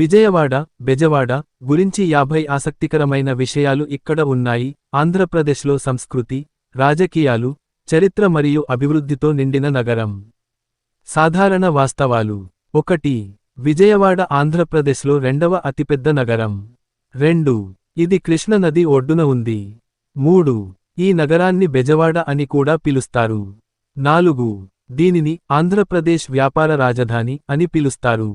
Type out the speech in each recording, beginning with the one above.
విజయవాడ బెజవాడ గురించి యాభై ఆసక్తికరమైన విషయాలు ఇక్కడ ఉన్నాయి. ఆంధ్రప్రదేశ్లో సంస్కృతి రాజకీయాలు చరిత్ర మరియు అభివృద్ధితో నిండిన నగరం. సాధారణ వాస్తవాలు. ఒకటి విజయవాడ ఆంధ్రప్రదేశ్లో రెండవ అతిపెద్ద నగరం. రెండు ఇది కృష్ణ నది ఒడ్డున ఉంది. మూడు ఈ నగరాన్ని బెజవాడ అని కూడా పిలుస్తారు. నాలుగు దీనిని ఆంధ్రప్రదేశ్ వ్యాపార రాజధాని అని పిలుస్తారు.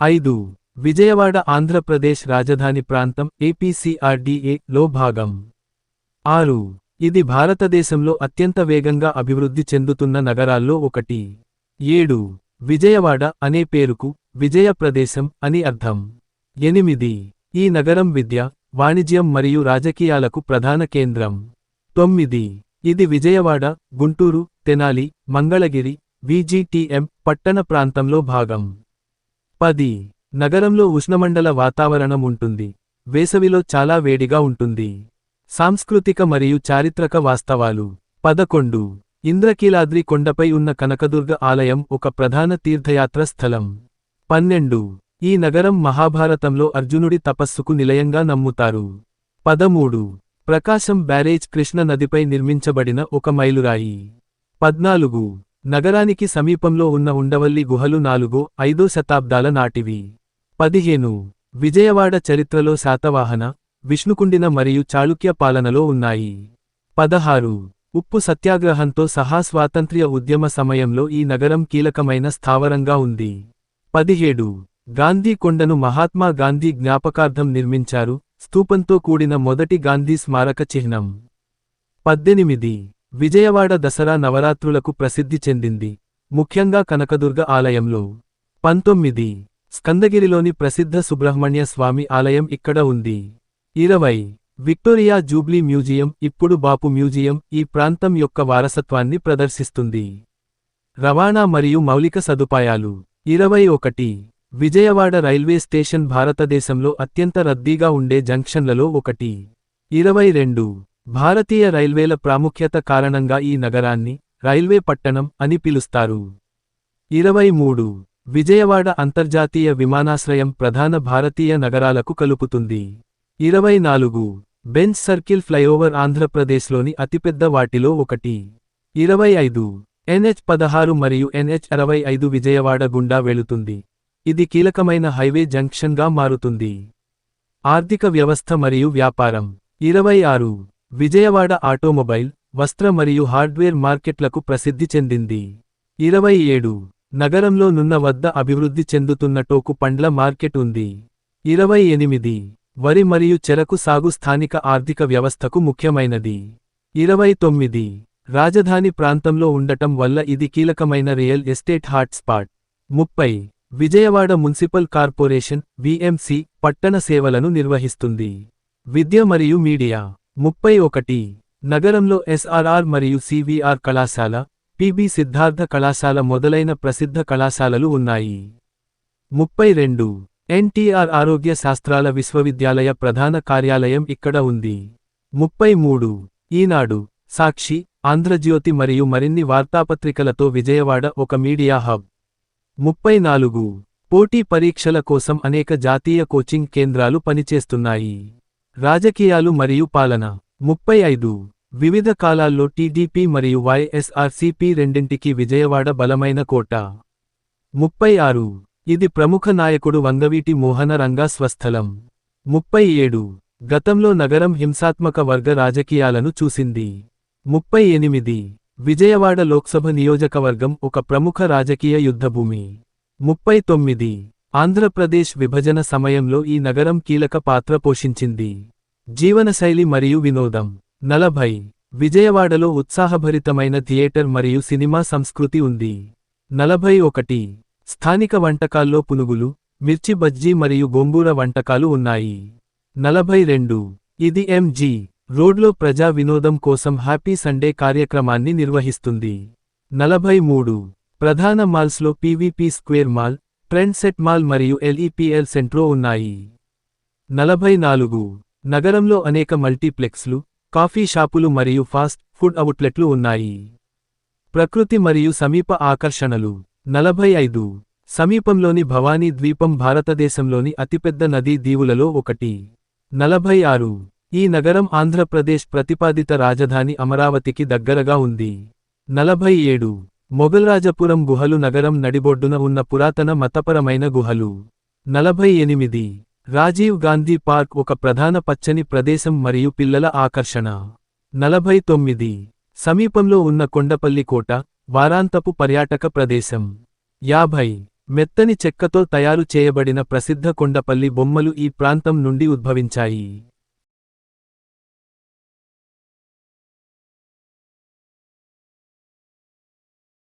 ఐదు విజయవాడ ఆంధ్రప్రదేశ్ రాజధాని ప్రాంతం ఏపీసీఆర్డీఏ లో భాగం. ఆరు. ఇది భారతదేశంలో అత్యంత వేగంగా అభివృద్ధి చెందుతున్న నగరాల్లో ఒకటి. ఏడు. విజయవాడ అనే పేరుకు విజయ ప్రదేశం అని అర్థం. ఎనిమిది. ఈ నగరం విద్య వాణిజ్యం మరియు రాజకీయాలకు ప్రధాన కేంద్రం. తొమ్మిది. ఇది విజయవాడ గుంటూరు తెనాలి మంగళగిరి విజిటిఎం పట్టణ ప్రాంతంలో భాగం. పది. నగరంలో ఉష్ణమండల వాతావరణం ఉంటుంది. వేసవిలో చాలా వేడిగా ఉంటుంది. సాంస్కృతిక మరియు చారిత్రక వాస్తవాలు. పదకొండు. ఇంద్రకీలాద్రి కొండపై ఉన్న కనకదుర్గ ఆలయం ఒక ప్రధాన తీర్థయాత్ర స్థలం. పన్నెండు. ఈ నగరం మహాభారతంలో అర్జునుడి తపస్సుకు నిలయంగా నమ్ముతారు. పదమూడు. ప్రకాశం బ్యారేజ్ కృష్ణ నదిపై నిర్మించబడిన ఒక మైలురాయి. పద్నాలుగు. నగరానికి సమీపంలో ఉన్న ఉండవల్లి గుహలు నాలుగో ఐదో శతాబ్దాల నాటివి. పదిహేను. విజయవాడ చరిత్రలో శాతవాహన విష్ణుకుండిన మరియు చాళుక్య పాలనలో ఉన్నాయి. పదహారు. ఉప్పు సత్యాగ్రహంతో సహా స్వాతంత్ర్య ఉద్యమ సమయంలో ఈ నగరం కీలకమైన స్థావరంగా ఉంది. పదిహేడు. గాంధీ కొండను మహాత్మా గాంధీ జ్ఞాపకార్థం నిర్మించారు స్తూపంతో కూడిన మొదటి గాంధీ స్మారక చిహ్నం. పద్దెనిమిది. విజయవాడ దసరా నవరాత్రులకు ప్రసిద్ధి చెందింది ముఖ్యంగా కనకదుర్గ ఆలయంలో. పంతొమ్మిది. స్కందగిరిలోని ప్రసిద్ధ సుబ్రహ్మణ్య స్వామి ఆలయం ఇక్కడ ఉంది. ఇరవై. విక్టోరియా జూబ్లీ మ్యూజియం ఇప్పుడు బాపు మ్యూజియం ఈ ప్రాంతం యొక్క వారసత్వాన్ని ప్రదర్శిస్తుంది. రవాణా మరియు మౌలిక సదుపాయాలు. ఇరవై ఒకటి. విజయవాడ రైల్వే స్టేషన్ భారతదేశంలో అత్యంత రద్దీగా ఉండే జంక్షన్లలో ఒకటి. ఇరవై రెండు. భారతీయ రైల్వేల ప్రాముఖ్యత కారణంగా ఈ నగరాన్ని రైల్వే పట్టణం అని పిలుస్తారు. ఇరవై మూడు. విజయవాడ అంతర్జాతీయ విమానాశ్రయం ప్రధాన భారతీయ నగరాలకు కలుపుతుంది. ఇరవై నాలుగు. బెంచ్ సర్కిల్ ఫ్లైఓవర్ ఆంధ్రప్రదేశ్లోని అతిపెద్ద వాటిలో ఒకటి. ఇరవై ఐదు. ఎన్హెచ్ పదహారు మరియు ఎన్హెచ్ అరవై ఐదు విజయవాడ గుండా వెళుతుంది. ఇది కీలకమైన హైవే జంక్షన్గా మారుతుంది. ఆర్థిక వ్యవస్థ మరియు వ్యాపారం. ఇరవై ఆరు. విజయవాడ ఆటోమొబైల్ వస్త్ర మరియు హార్డ్వేర్ మార్కెట్లకు ప్రసిద్ధి చెందింది. ఇరవై ఏడు. నగరంలో నున్న వద్ద అభివృద్ధి చెందుతున్న టోకు పండ్ల మార్కెట్ ఉంది. ఇరవై ఎనిమిది. వరి మరియు చెరకు సాగు స్థానిక ఆర్థిక వ్యవస్థకు ముఖ్యమైనది. ఇరవై తొమ్మిది. రాజధాని ప్రాంతంలో ఉండటం వల్ల ఇది కీలకమైన రియల్ ఎస్టేట్ హాట్స్పాట్. ముప్పై. విజయవాడ మున్సిపల్ కార్పొరేషన్ విఎంసి పట్టణ సేవలను నిర్వహిస్తుంది. విద్య మరియు మీడియా. ముప్పై ఒకటి. నగరంలో ఎస్ఆర్ఆర్ మరియు సివిఆర్ కళాశాల పిబి సిద్ధార్థ కళాశాల మొదలైన ప్రసిద్ధ కళాశాలలు ఉన్నాయి. ముప్పై రెండు. ఎన్టీఆర్ ఆరోగ్య శాస్త్రాల విశ్వవిద్యాలయ ప్రధాన కార్యాలయం ఇక్కడ ఉంది. ముప్పై మూడు. ఈనాడు. సాక్షి ఆంధ్రజ్యోతి మరియు మరిన్ని వార్తాపత్రికలతో విజయవాడ ఒక మీడియా హబ్. ముప్పై నాలుగు. పోటీ పరీక్షల కోసం అనేక జాతీయ కోచింగ్ కేంద్రాలు పనిచేస్తున్నాయి. రాజకీయాలు మరియు పాలన. ముప్పై ఐదు. వివిధ కాలాల్లో టీడీపీ మరియు వైఎస్ఆర్సీపీ రెండింటికి విజయవాడ బలమైన కోట. ముప్పై ఆరు. ఇది ప్రముఖ నాయకుడు వంగవీటి మోహన రంగా స్వస్థలం. ముప్పై ఏడు. గతంలో నగరం హింసాత్మక వర్గ రాజకీయాలను చూసింది. ముప్పై ఎనిమిది. విజయవాడ లోక్సభ నియోజకవర్గం ఒక ప్రముఖ రాజకీయ యుద్ధభూమి. ముప్పై తొమ్మిది. ఆంధ్రప్రదేశ్ విభజన సమయంలో ఈ నగరం కీలక పాత్ర పోషించింది. జీవనశైలి మరియు వినోదం. నలభై. విజయవాడలో ఉత్సాహభరితమైన థియేటర్ మరియు సినిమా సంస్కృతి ఉంది. నలభై ఒకటి. స్థానిక వంటకాల్లో పునుగులు మిర్చి బజ్జీ మరియు గోంగూర వంటకాలు ఉన్నాయి. నలభై రెండు. ఇది ఎంజీ. రోడ్లో ప్రజా వినోదం కోసం హ్యాపీ సండే కార్యక్రమాన్ని నిర్వహిస్తుంది. నలభై మూడు. ప్రధాన మాల్స్లో PVP square mall Trendset mall మరియు ఎల్ఈపీఎల్ సెంట్రో ఉన్నాయి. నలభై నాలుగు. నగరంలో అనేక మల్టీప్లెక్స్లు కాఫీ షాపులు మరియు ఫాస్ట్ ఫుడ్ అవుట్లెట్లు ఉన్నాయి. ప్రకృతి మరియు సమీప ఆకర్షణలు. నలభై ఐదు. సమీపంలోని భవానీ ద్వీపం భారతదేశంలోని అతిపెద్ద నదీ దీవులలో ఒకటి. నలభై ఆరు. ఈ నగరం ఆంధ్రప్రదేశ్ ప్రతిపాదిత రాజధాని అమరావతికి దగ్గరగా ఉంది. నలభై ఏడు. మొఘల్రాజపురం గుహలు నగరం నడిబొడ్డున ఉన్న పురాతన మతపరమైన గుహలు. నలభై ఎనిమిది. రాజీవ్ గాంధీ పార్క్ ఒక ప్రధాన పచ్చని ప్రదేశం మరియు పిల్లల ఆకర్షణ. నలభై తొమ్మిది. సమీపంలో ఉన్న కొండపల్లి కోట వారాంతపు పర్యాటక ప్రదేశం. యాభై. మెత్తని చెక్కతో తయారు చేయబడిన ప్రసిద్ధ కొండపల్లి బొమ్మలు ఈ ప్రాంతం నుండి ఉద్భవించాయి.